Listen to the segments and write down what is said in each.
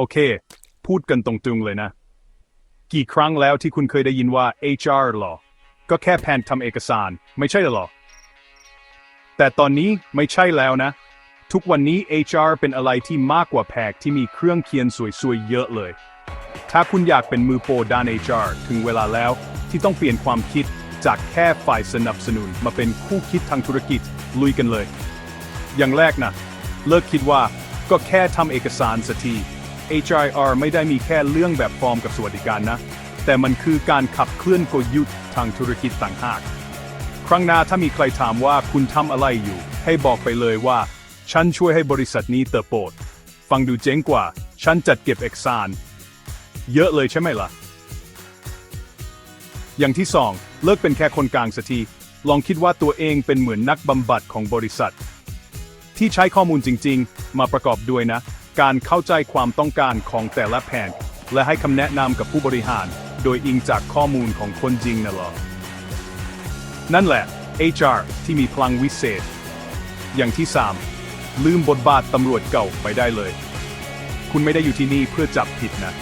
โอเค พูดกันตรงๆเลยนะ กี่ครั้งแล้วที่คุณเคยได้ยินว่า HR หรอ ก็แค่แผนทำเอกสาร ไม่ใช่หรอ แต่ตอนนี้ไม่ใช่แล้วนะ ทุกวันนี้ HR เป็นอะไรที่มากกว่าแพกที่มีเครื่องเคียนสวยๆ เยอะเลย ถ้าคุณอยากเป็นมือโปรด้าน HR ถึงเวลาแล้วที่ต้องเปลี่ยนความคิดจากแค่ฝ่ายสนับสนุนมาเป็นคู่คิดทางธุรกิจลุยกันเลย อย่างแรกนะเลิกคิดว่าก็แค่ทำเอกสารสักที HIR ไม่ได้มีแค่เรื่องแบบฟอร์มกับสวัสดิการนะ แต่มันคือการขับเคลื่อนกลยุทธ์ทางธุรกิจต่างหาก ครั้งหน้าถ้ามีใครถามว่าคุณทำอะไรอยู่ ให้บอกไปเลยว่า ฉันช่วยให้บริษัทนี้เติบโตฟังดูเจ๋งกว่า ฉันจัดเก็บเอกสาร เยอะเลยใช่ไหมล่ะ อย่างที่สองเลิกเป็นแค่คนกลางสักที ลองคิดว่าตัวเองเป็นเหมือนนักบำบัดของบริษัท ที่ใช้ข้อมูลจริง ๆ มาประกอบด้วยนะ การเข้าใจความต้องการของแต่ละแผนและให้คำแนะนำกับผู้บริหาร โดยอิงจากข้อมูลของคนจริงน่ะเหรอนั่นแหละ HR ที่มีพลังวิเศษ อย่างที่ 3 ลืมบทบาทตำรวจเก่าไปได้เลย คุณไม่ได้อยู่ที่นี่เพื่อจับผิดนะ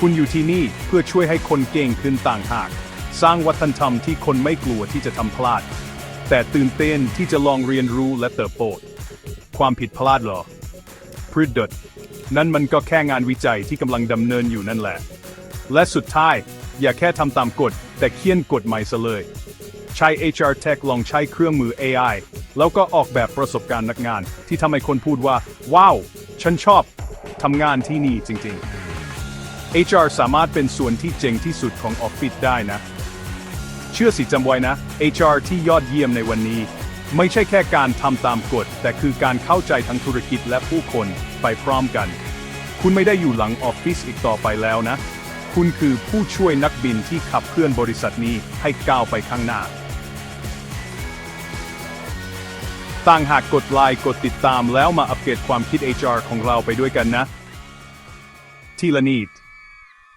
คุณอยู่ที่นี่เพื่อช่วยให้คนเก่งขึ้นต่างหาก สร้างวัฒนธรรมที่คนไม่กลัวที่จะทำพลาด แต่ตื่นเต้นที่จะลองเรียนรู้และเติบโตความผิดพลาดหรอพฤดด นั่นมันก็แค่งานวิจัยที่กำลังดำเนินอยู่นั่นแหละ และสุดท้าย อย่าแค่ทำตามกฎ แต่เขียนกฎใหม่ซะเลย ใช้ HR Tech ลองใช้เครื่องมือ AI แล้วก็ออกแบบประสบการณ์นักงาน ที่ทำให้คนพูดว่า ว้าว ฉันชอบทำงานที่นี่จริง ๆ HR สามารถเป็นส่วนที่เจ๋งที่สุดของออฟฟิศได้นะ เชื่อสิจำไว้นะ HR ที่ยอดเยี่ยมในวันนี้ ไม่ใช่แค่การทำตามกฎ แต่คือการเข้าใจทั้งธุรกิจและผู้คนไปพร้อมกัน คุณไม่ได้อยู่หลังออฟฟิศอีกต่อไปแล้วนะ คุณคือผู้ช่วยนักบินที่ขับเคลื่อนบริษัทนี้ให้ก้าวไปข้างหน้า ต่างหากกดไลค์กดติดตามแล้วมาอัปเดตความคิด HR ของเราไปด้วยกันนะ ทีละนิด